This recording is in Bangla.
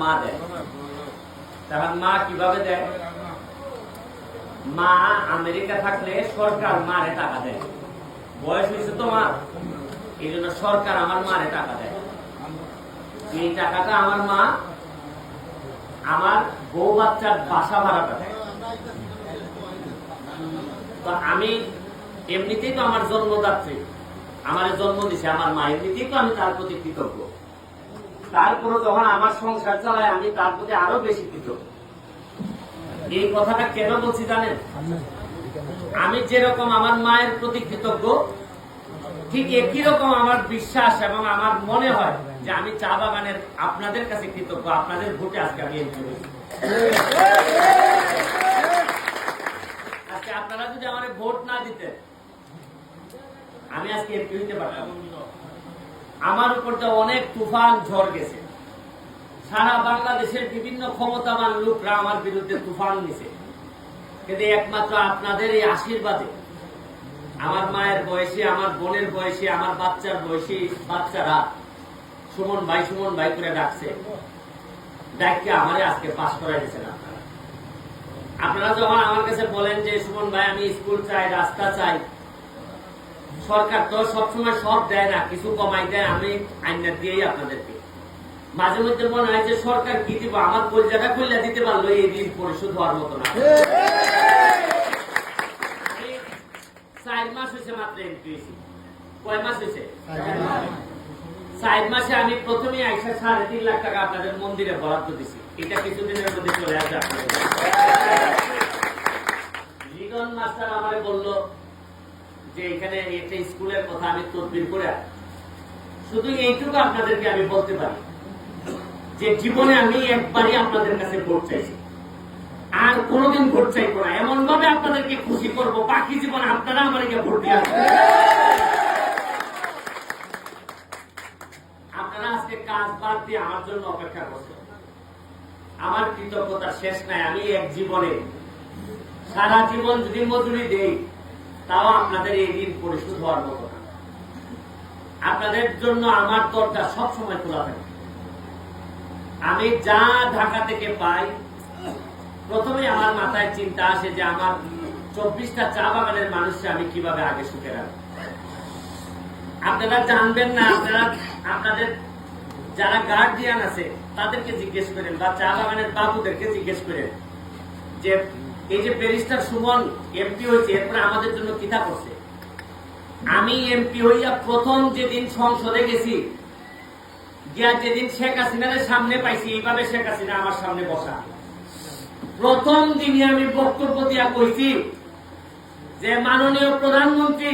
মা দেয়। তার মা কীভাবে দেয়? মা আমেরিকা থাকলে সরকার মারে টাকা দেয়। বয়স হয়েছে তো মা এই জন্য সরকার আমার মারে টাকা দেয়। এই টাকাটা আমার মা আমার বউ বাচ্চার বাসা ভাড়াটা দেয়। তো আমি এমনিতেই তো আমার জন্মদাত্রী। আমার জন্ম দিছে আমার মা। এমনিতেই তো আমি তার প্রতি কৃতজ্ঞ। তারপরে যখন আমার সংসার চালায়, আমি তার প্রতি আরও বেশি কৃতজ্ঞ এই কথাটা কেন বলছি জানেন? আমি যেরকম আমার মায়ের প্রতি কৃতজ্ঞ, ঠিক একই রকম আমার বিশ্বাস এবং আমার মনে হয় যে আমি চা বাগানের আপনাদের কাছে কৃতজ্ঞ, আপনাদের ভোটে আজকে আমি আজকে আপনারা যদি আমার ভোট না দিতেন, আমি আজকে এমপি হইতে পারতাম। আমার উপর তো অনেক তুফান ঝড় গেছে। সারা বাংলাদেশের বিভিন্ন ক্ষমতাবান লোকরা আমার বিরুদ্ধে তুফান নিছে। কিন্তু একমাত্র আপনাদের এই আশীর্বাদে, আমার মায়ের বয়সী, আমার বোনের বয়সে, আমার বাচ্চার বয়সী বাচ্চারা সুমন ভাই সুমন ভাই করে ডাকছে। ডাককে আমারে আজকে পাশ করাই দিয়েছেন আপনারা। আপনারা যখন আমার কাছে বলেন যে, সুমন ভাই, আমি স্কুল চাই, রাস্তা চাই সরকার তো সবসময় সব দেয় না, কিছু কমাই দেয়, আমি আইনার দিয়েই আপনাদেরকে। মাঝে মধ্যে মনে হয় যে সরকার কি দিব, আমার কলজাটা কইলা দিতে পারল, এই ঋণ পরিশোধ হওয়ার মতো না। চার বলল যে এখানে একটা স্কুলের কথা আমি তদবির করে। শুধু এইটুকু আপনাদেরকে আমি বলতে পারি যে জীবনে আমি একবারই আপনাদের কাছে ভোট চাইছি আর কোনোদিন ভোট চাইব না এমন ভাবে আপনাদেরকে খুশি করব, বাকি জীবনে আপনারা আমাদেরকে ভোট দিয়ে আসবেন। আপনারা আজকে কাজ বাদ দিয়ে আমার জন্য অপেক্ষা করছেন আমার কৃতজ্ঞতা শেষ নাই আমি এক জীবনে সারা জীবন যদি মজুরি দেই তাও আপনাদের এই ঋণ পরিশোধ হওয়ার মতো না। আপনাদের জন্য আমার দরজা সবসময় খোলা থাকে। আমি যা ঢাকা থেকে পাই প্রথমে আমার মাথায় চিন্তা আসে যে আমার চব্বিশটা চা বাগানের মানুষকে আমি কীভাবে আগে সুখে রাখব। আপনারা জানবেন না, আপনারা, আপনাদের যারা গার্ডিয়ান আছে, তাদেরকে জিজ্ঞেস করেন বা চা বাগানের বাবুদেরকে জিজ্ঞেস করেন যে এই যে ব্যারিস্টার সুমন এমপি হয়েছে, এরপরে আমাদের জন্য কিতা করছে? আমি এমপি হইয়া প্রথম যেদিন সংসদে গেছি, গিয়া যেদিন শেখ হাসিনার সামনে পাইছি, এইভাবে শেখ হাসিনা আমার সামনে বসা। প্রথম দিনই আমি বক্তব্য দিয়া কইছি যে মাননীয় প্রধানমন্ত্রী